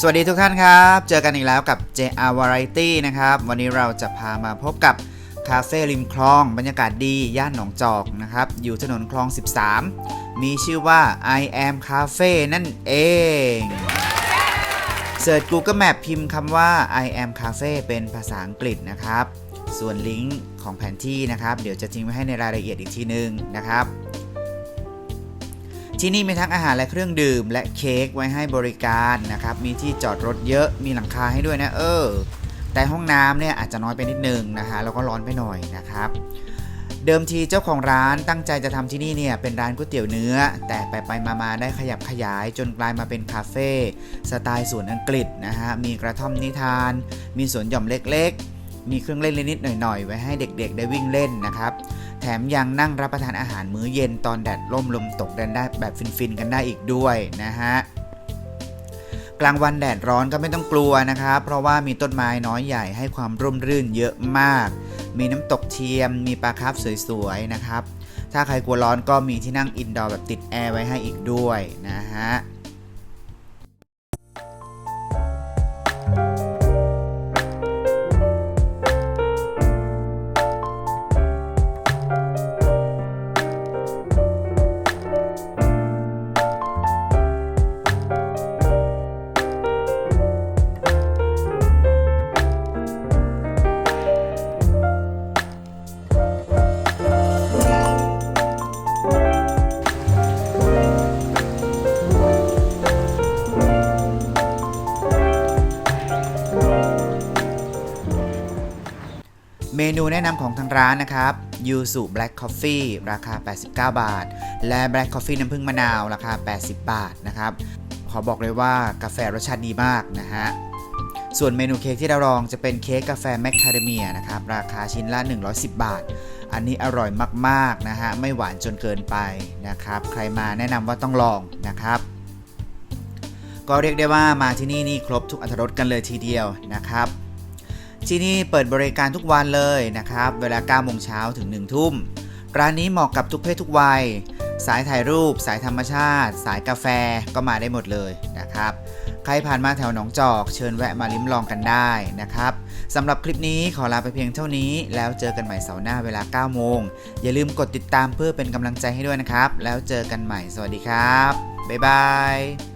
สวัสดีทุกท่านครับ เจอกันอีกแล้วกับ JR Variety นะครับ วันนี้เราจะพามาพบกับคาเฟ่ริมคลอง บรรยากาศดี ย่านหนองจอกนะครับ อยู่ถนนคลอง 13 มีชื่อว่า I am Cafe นั่นเองเสิร์ช Google Map พิมพ์คำว่า I am Cafe เป็นภาษาอังกฤษนะครับ ส่วนลิงก์ของแผนที่นะครับ เดี๋ยวจะทิ้งไว้ให้ในรายละเอียดอีกทีนึงนะครับ ที่นี่มีทั้งอาหารและเครื่องดื่ม และเค้กไว้ให้บริการนะครับ มีที่จอดรถเยอะ มีหลังคาให้ด้วยนะ เออ แต่ห้องน้ำเนี่ยอาจจะน้อยไปนิดนึงนะคะแล้วก็ร้อนไปหน่อยนะครับ เดิมทีเจ้าของร้านตั้งใจจะทำที่นี่เนี่ยเป็นร้านก๋วยเตี๋ยวเนื้อ แต่ไปไปมามาได้ขยับขยายจนกลายมาเป็นคาเฟ่สไตล์สวนอังกฤษนะฮะ มีกระท่อมนิทาน มีสวนหย่อมเล็กๆ มีเครื่องเล่นเล่นิดหน่อยๆ ไว้ให้เด็กๆ ได้วิ่งเล่นนะครับ ถมยังนั่งรับประทานอาหารมื้อเย็นตอนแดดร่มลมตกกันได้แบบฟินๆกันได้อีกด้วยนะฮะกลางวันแดดร้อนก็ไม่ต้องกลัวนะครับเพราะว่ามีต้นไม้น้อยใหญ่ให้ความร่มรื่นเยอะมาก มีน้ำตกเทียม มีปลาคร์ฟสวยๆนะครับ ถ้าใครกลัวร้อนก็มีที่นั่งอินดอร์แบบติดแอร์ไว้ให้อีกด้วยนะฮะ เมนูแนะนำของทางร้านนะครับยูสุแบล็กคอฟฟี่ราคา 89 บาท และแบล็กคอฟฟี่น้ำผึ้งมะนาว ราคา 80 บาทนะครับ ขอบอกเลยว่ากาแฟรสชาติดีมากนะฮะส่วนเมนูเค้กที่เราลองจะเป็นเค้กกาแฟแมคคาเดเมียนะครับ ราคาชิ้นละ 110 บาท อันนี้อร่อยมากๆนะฮะ ไม่หวานจนเกินไปนะครับ ใครมาแนะนำว่าต้องลองนะครับ ก็เรียกได้ว่ามาที่นี่นี่ครบทุกอรรถรสกันเลยทีเดียวนะครับ ที่นี่เปิดบริการทุกวันเลยนะครับ เวลา9โมงเช้าถึง 1 ทุ่ม ร้านนี้เหมาะกับทุกเพศทุกวัย สายถ่ายรูป สายธรรมชาติ สายกาแฟก็มาได้หมดเลยนะครับ ใครผ่านมาแถวหนองจอก เชิญแวะมาลิ้มลองกันได้นะครับสำหรับคลิปนี้ขอลาไปเพียงเท่านี้ แล้วเจอกันใหม่เสาร์หน้าเวลา9โมง อย่าลืมกดติดตามเพื่อเป็นกำลังใจให้ด้วยนะครับ แล้วเจอกันใหม่ สวัสดีครับ บ๊ายบาย